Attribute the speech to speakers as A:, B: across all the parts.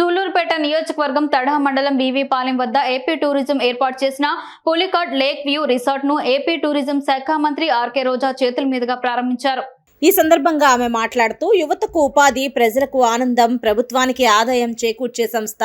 A: సూళ్ళూరుపేట నియోజకవర్గం తడహ మండలం బీవీపాలెం వద్ద ఏపీ టూరిజం ఏర్పాటు చేసిన పులికాట్ లేక్ వ్యూ రిసార్ట్ను ఏపీ టూరిజం శాఖ మంత్రి ఆర్కే రోజా చేతుల మీదుగా ప్రారంభించారు.
B: ఈ సందర్భంగా ఆమె మాట్లాడుతూ యువతకు ఉపాధి ప్రజలకు ఆనందం ప్రభుత్వానికి ఆదాయం చేకూర్చే సంస్థ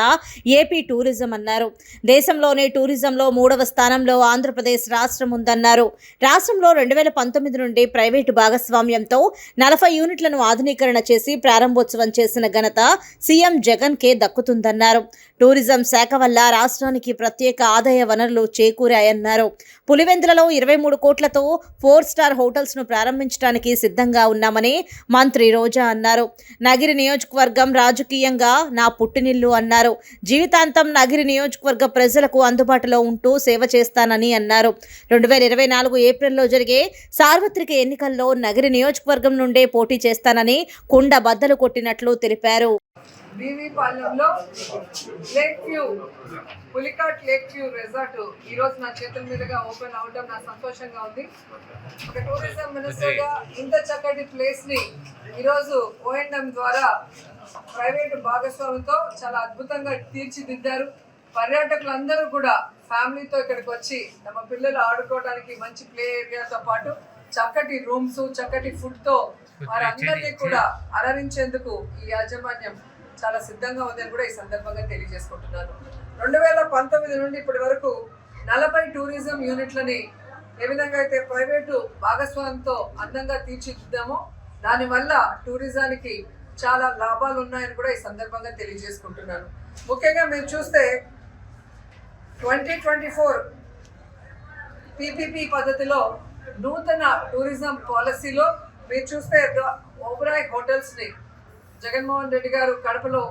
B: ఏపీ టూరిజం అన్నారు. దేశంలోనే టూరిజంలో మూడవ స్థానంలో ఆంధ్రప్రదేశ్ రాష్ట్రం ఉందన్నారు. రాష్ట్రంలో రెండు వేల పంతొమ్మిది నుండి ప్రైవేటు భాగస్వామ్యంతో నలభై యూనిట్లను ఆధునీకరణ చేసి ప్రారంభోత్సవం చేసిన ఘనత సీఎం జగన్ కే దక్కుతుందన్నారు. టూరిజం శాఖ వల్ల రాష్ట్రానికి ప్రత్యేక ఆదాయ వనరులు చేకూరాయన్నారు. పులివెందులలో ఇరవై మూడు కోట్లతో ఫోర్ స్టార్ హోటల్స్ను ప్రారంభించడానికి సిద్ధంగా ఉన్నామని మంత్రి రోజా అన్నారు. నగిరి నియోజకవర్గం రాజకీయంగా నా పుట్టినిల్లు అన్నారు. జీవితాంతం నగిరి నియోజకవర్గ ప్రజలకు అందుబాటులో ఉంటూ సేవ చేస్తానని అన్నారు. రెండు వేల ఇరవై నాలుగు ఏప్రిల్లో జరిగే సార్వత్రిక ఎన్నికల్లో నగిరి నియోజకవర్గం నుండే పోటీ చేస్తానని కుండ బద్దలు కొట్టినట్లు తెలిపారు.
C: BV పాలెంలో lake view Pulicat lake view resort. ఈ రోజు నా చేతుల మీదుగా ఓపెన్ అవడం నా సంతోషంగా ఉంది. ఒక టూరిజం మినిస్టర్గా ఇంత చక్కటి ప్లేస్ని ఈరోజు ఓఎండ్ఎం ద్వారా ప్రైవేట్ భాగస్వామితో చాలా అద్భుతంగా తీర్చిదిద్దారు. పర్యాటకులందరూ కూడా ఫ్యామిలీతో ఇక్కడికి వచ్చి తమ పిల్లలు ఆడుకోవడానికి మంచి ప్లే ఏరియాతో పాటు చక్కటి రూమ్స్ చక్కటి ఫుడ్తో వారందరినీ కూడా అలరించేందుకు ఈ యాజమాన్యం చాలా సిద్ధంగా ఉందని కూడా ఈ సందర్భంగా తెలియజేసుకుంటున్నాను. రెండు వేల పంతొమ్మిది నుండి ఇప్పటి వరకు నలభై టూరిజం యూనిట్లని ఏ విధంగా అయితే ప్రైవేటు భాగస్వామ్యంతో అందంగా తీర్చిదిద్దామో దానివల్ల టూరిజానికి చాలా లాభాలు ఉన్నాయని కూడా ఈ సందర్భంగా తెలియజేసుకుంటున్నాను. ముఖ్యంగా మీరు చూస్తే ట్వంటీ ట్వంటీ ఫోర్ పీపీపీ పద్ధతిలో నూతన టూరిజం పాలసీలో మీరు చూస్తే ఓబరాయ్ హోటల్స్ని జగన్మోహన్ రెడ్డి గారు కడపలో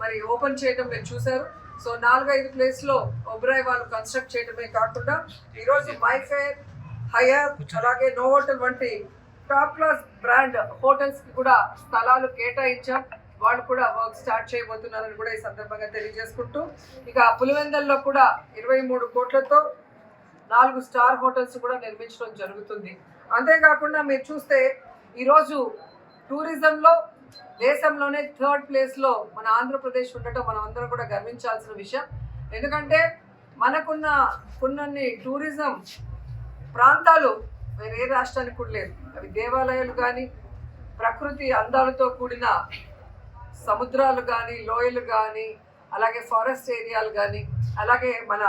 C: మరి ఓపెన్ చేయడం మీరు చూశారు సో నాలుగైదు ప్లేస్లో ఒబ్రాయ్ వాళ్ళు కన్స్ట్రక్ట్ చేయడమే కాకుండా ఈరోజు మైఫేర్ హయర్ అలాగే నోవోటల్ వంటి టాప్ క్లాస్ బ్రాండ్ హోటల్స్కి కూడా స్థలాలు కేటాయించాం. వాళ్ళు కూడా వర్క్ స్టార్ట్ చేయబోతున్నారని కూడా ఈ సందర్భంగా తెలియజేసుకుంటూ ఇక పులివెందల్లో కూడా ఇరవై మూడు కోట్లతో నాలుగు స్టార్ హోటల్స్ కూడా నిర్మించడం జరుగుతుంది. అంతేకాకుండా మీరు చూస్తే ఈరోజు టూరిజంలో దేశంలోనే థర్డ్ ప్లేస్లో మన ఆంధ్రప్రదేశ్ ఉండటం మనం అందరం కూడా గర్వించాల్సిన విషయం. ఎందుకంటే మనకున్న కొన్ని టూరిజం ప్రాంతాలు వేరే ఏ రాష్ట్రానికి కూడా లేదు అవి దేవాలయాలు కానీ ప్రకృతి అందాలతో కూడిన సముద్రాలు కానీ లోయలు కానీ అలాగే ఫారెస్ట్ ఏరియాలు కానీ అలాగే మన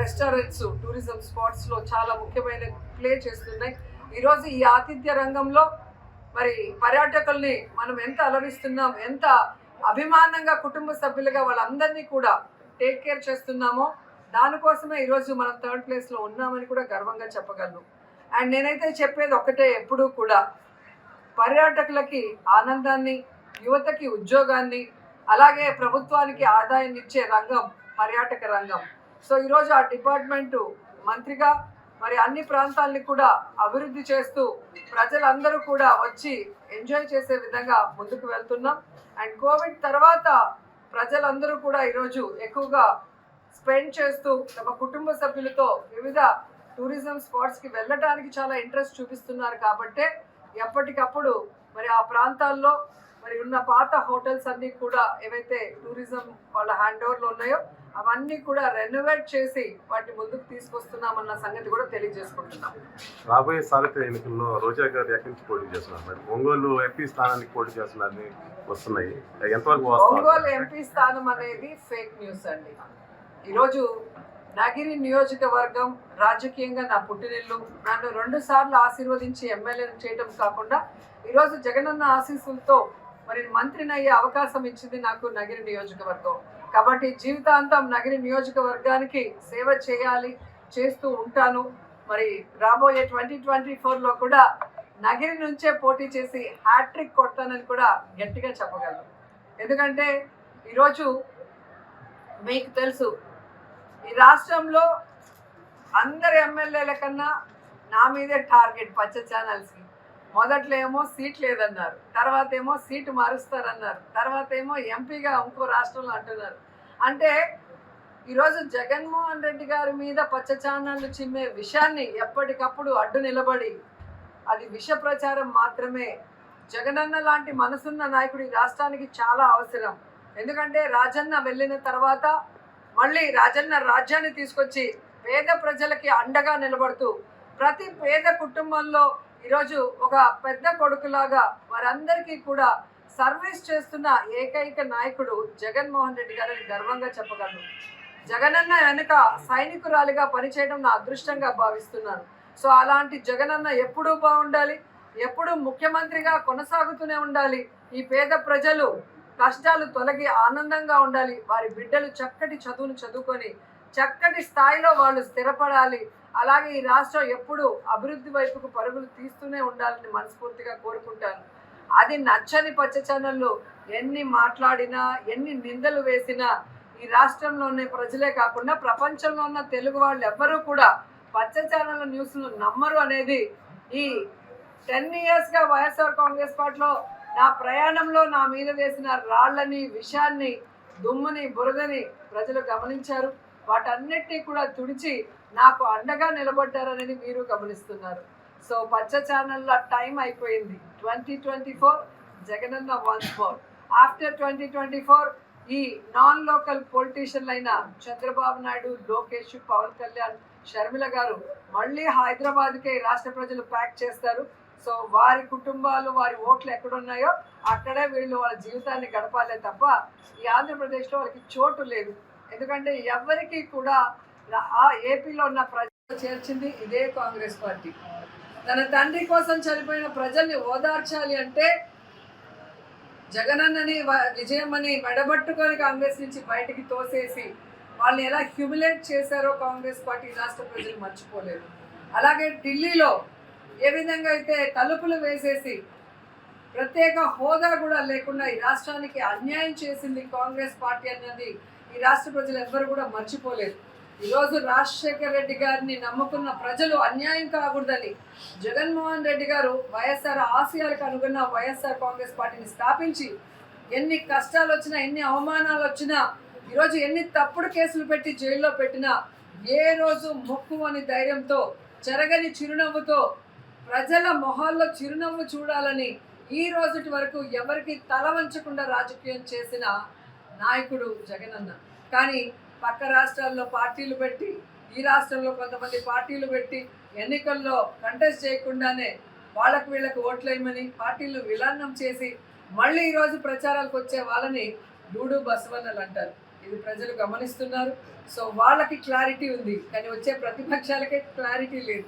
C: రెస్టారెంట్స్ టూరిజం స్పాట్స్లో చాలా ముఖ్యమైన ప్లే చేస్తున్నాయి. ఈరోజు ఈ ఆతిథ్య రంగంలో మరి పర్యాటకుల్ని మనం ఎంత అలరిస్తున్నాం ఎంత అభిమానంగా కుటుంబ సభ్యులుగా వాళ్ళందరినీ కూడా టేక్ కేర్ చేస్తున్నామో దానికోసమే ఈరోజు మనం థర్డ్ ప్లేస్లో ఉన్నామని కూడా గర్వంగా చెప్పగలను. అండ్ నేనైతే చెప్పేది ఒకటే ఎప్పుడూ కూడా పర్యాటకులకి ఆనందాన్ని యువతకి ఉద్యోగాన్ని అలాగే ప్రభుత్వానికి ఆదాయాన్ని ఇచ్చే రంగం పర్యాటక రంగం. సో ఈరోజు ఆ డిపార్ట్మెంటు మంత్రిగా మరి అన్ని ప్రాంతాలని కూడా అభివృద్ధి చేస్తూ ప్రజలందరూ కూడా వచ్చి ఎంజాయ్ చేసే విధంగా ముందుకు వెళ్తున్నాం. అండ్ కోవిడ్ తర్వాత ప్రజలందరూ కూడా ఈరోజు ఎక్కువగా స్పెండ్ చేస్తూ తమ కుటుంబ సభ్యులతో వివిధ టూరిజం స్పాట్స్కి వెళ్ళటానికి చాలా ఇంట్రెస్ట్ చూపిస్తున్నారు కాబట్టే ఎప్పటికప్పుడు మరి ఆ ప్రాంతాల్లో మరి ఉన్న పాత హోటల్స్ అన్నీ కూడా ఏవైతే టూరిజం వాళ్ళ హ్యాండ్ ఓవర్లో ఉన్నాయో అవన్నీ కూడా రెనోవేట్ చేసి వాటిని ముందుకు తీసుకొస్తున్నామన్న సంగతి కూడా తెలియజేసుకుంటున్నాం.
D: రాబోయే సార్వత్రిక ఎన్నికల్లో రోజా గారు ఎక్కడి నుంచి పోటీ చేస్తున్నారు? మరి ఒంగోలు ఎంపీ స్థానానికి పోటీ చేస్తున్నారని వస్తున్నాయి. ఎంతవరకు
C: ఒంగోలు ఎంపీ స్థానం అనేది ఫేక్ న్యూస్ అండి. ఈరోజు నగిరి నియోజకవర్గం రాజకీయంగా నా పుట్టినిల్లు. నన్ను రెండు సార్లు ఆశీర్వదించి ఎమ్మెల్యేని చేయడం కాకుండా ఈరోజు జగనన్న ఆశీస్సులతో మరి మంత్రిని అయ్యే అవకాశం ఇచ్చింది నాకు నగిరి నియోజకవర్గం. కాబట్టి జీవితాంతం నగిరి నియోజకవర్గానికి సేవ చేయాలి చేస్తూ ఉంటాను. మరి రాబోయే ట్వంటీ ట్వంటీ ఫోర్లో కూడా నగిరి నుంచే పోటీ చేసి హ్యాట్రిక్ కొడతానని కూడా గట్టిగా చెప్పగలను. ఎందుకంటే ఈరోజు మీకు తెలుసు ఈ రాష్ట్రంలో అందరి ఎమ్మెల్యేల కన్నా నా మీదే టార్గెట్ పచ్చ ఛానల్స్కి. మొదట్లో ఏమో సీట్ లేదన్నారు తర్వాత ఏమో సీటు మారుస్తారన్నారు తర్వాత ఏమో ఎంపీగా ఇంకో రాష్ట్రంలో అంటున్నారు. అంటే ఈరోజు జగన్మోహన్ రెడ్డి గారి మీద పచ్చ ఛానళ్ళు చిమ్మే విషయాన్ని ఎప్పటికప్పుడు అడ్డు నిలబడి అది విష ప్రచారం మాత్రమే. జగనన్న లాంటి మనసున్న నాయకుడు ఈ రాష్ట్రానికి చాలా అవసరం. ఎందుకంటే రాజన్న వెళ్ళిన తర్వాత మళ్ళీ రాజన్న రాజ్యాన్ని తీసుకొచ్చి పేద ప్రజలకి అండగా నిలబడుతూ ప్రతి పేద కుటుంబంలో ఈరోజు ఒక పెద్ద కొడుకులాగా వారందరికీ కూడా సర్వీస్ చేస్తున్న ఏకైక నాయకుడు జగన్మోహన్ రెడ్డి గారని గర్వంగా చెప్పగలను. జగనన్న వెనుక సైనికురాలిగా పనిచేయడం నా అదృష్టంగా భావిస్తున్నాను. సో అలాంటి జగనన్న ఎప్పుడూ బాగుండాలి ఎప్పుడూ ముఖ్యమంత్రిగా కొనసాగుతూనే ఉండాలి. ఈ పేద ప్రజలు కష్టాలు తొలగి ఆనందంగా ఉండాలి. వారి బిడ్డలు చక్కటి చదువును చదువుకొని చక్కటి స్థాయిలో వాళ్ళు స్థిరపడాలి. అలాగే ఈ రాష్ట్రం ఎప్పుడూ అభివృద్ధి వైపుకు పరుగులు తీస్తూనే ఉండాలని మనస్ఫూర్తిగా కోరుకుంటాను. అది నచ్చని పచ్చ ఛానళ్ళు ఎన్ని మాట్లాడినా ఎన్ని నిందలు వేసినా ఈ రాష్ట్రంలో ఉన్న ప్రజలే కాకుండా ప్రపంచంలో ఉన్న తెలుగు వాళ్ళు ఎవ్వరూ కూడా పచ్చ ఛానళ్ళ న్యూస్ను నమ్మరు అనేది ఈ టెన్ ఇయర్స్గా వైఎస్ఆర్ కాంగ్రెస్ పార్టీలో నా ప్రయాణంలో నా మీద వేసిన రాళ్ళని విషాన్ని దుమ్ముని బురదని ప్రజలు గమనించారు. వాటన్నిటినీ కూడా తుడిచి నాకు అండగా నిలబడ్డారనేది మీరు గమనిస్తున్నారు. సో పచ్చ ఛానల్లో టైం అయిపోయింది. Twenty twenty four Jagananna once four after twenty twenty four ఈ నాన్ లోకల్ పొలిటీషియన్లు అయిన చంద్రబాబు నాయుడు లోకేష్ పవన్ కళ్యాణ్ షర్మిల గారు మళ్ళీ హైదరాబాద్కే రాష్ట్ర ప్రజలు ప్యాక్ చేస్తారు. సో వారి కుటుంబాలు వారి ఓట్లు ఎక్కడున్నాయో అక్కడే వీళ్ళు వాళ్ళ జీవితాన్ని గడపాలే తప్ప ఈ ఆంధ్రప్రదేశ్లో వాళ్ళకి చోటు లేదు. ఎందుకంటే ఎవరికి కూడా ఆ ఏపీలో ఉన్న ప్రజలు చేర్చింది ఇదే కాంగ్రెస్ పార్టీ. తన తండ్రి కోసం చనిపోయిన ప్రజల్ని ఓదార్చాలి అంటే జగనన్నని వ- విజయమ్మని మెడబట్టుకొని కాంగ్రెస్ నుంచి బయటికి తోసేసి వాళ్ళని ఎలా హ్యూమిలేట్ చేశారో కాంగ్రెస్ పార్టీ రాష్ట్ర ప్రజలు మర్చిపోలేరు. అలాగే ఢిల్లీలో ఏ విధంగా అయితే తలుపులు వేసేసి ప్రత్యేక హోదా కూడా లేకుండా ఈ రాష్ట్రానికి అన్యాయం చేసింది కాంగ్రెస్ పార్టీ అన్నది ఈ రాష్ట్ర ప్రజలు ఎవ్వరు కూడా మర్చిపోలేదు ఈరోజు రాజశేఖర రెడ్డి గారిని నమ్ముకున్న ప్రజలు అన్యాయం కాకూడదని జగన్మోహన్ రెడ్డి గారు వైఎస్ఆర్ ఆశయాలకు అనుగుణ వైఎస్ఆర్ కాంగ్రెస్ పార్టీని స్థాపించి ఎన్ని కష్టాలు వచ్చినా ఎన్ని అవమానాలు వచ్చినా ఈరోజు ఎన్ని తప్పుడు కేసులు పెట్టి జైల్లో పెట్టినా ఏ రోజు మొక్కు అని ధైర్యంతో చెరగని చిరునవ్వుతో ప్రజల మొహాల్లో చిరునవ్వు చూడాలని ఈ రోజుటి వరకు ఎవరికి తల వంచకుండా రాజకీయం చేసిన నాయకుడు జగనన్న. కానీ పక్క రాష్ట్రాల్లో పార్టీలు పెట్టి ఈ రాష్ట్రంలో కొంతమంది పార్టీలు పెట్టి ఎన్నికల్లో కంటెస్ట్ చేయకుండానే వాళ్ళకు వీళ్ళకి ఓట్లేయమని పార్టీలు విలాన్నం చేసి మళ్ళీ ఈరోజు ప్రచారాలకు వచ్చే వాళ్ళని డూడు బసవన్నలు అంటారు. ఇది ప్రజలు గమనిస్తున్నారు. సో వాళ్ళకి క్లారిటీ ఉంది. కానీ వచ్చే ప్రతిపక్షాలకే క్లారిటీ లేదు.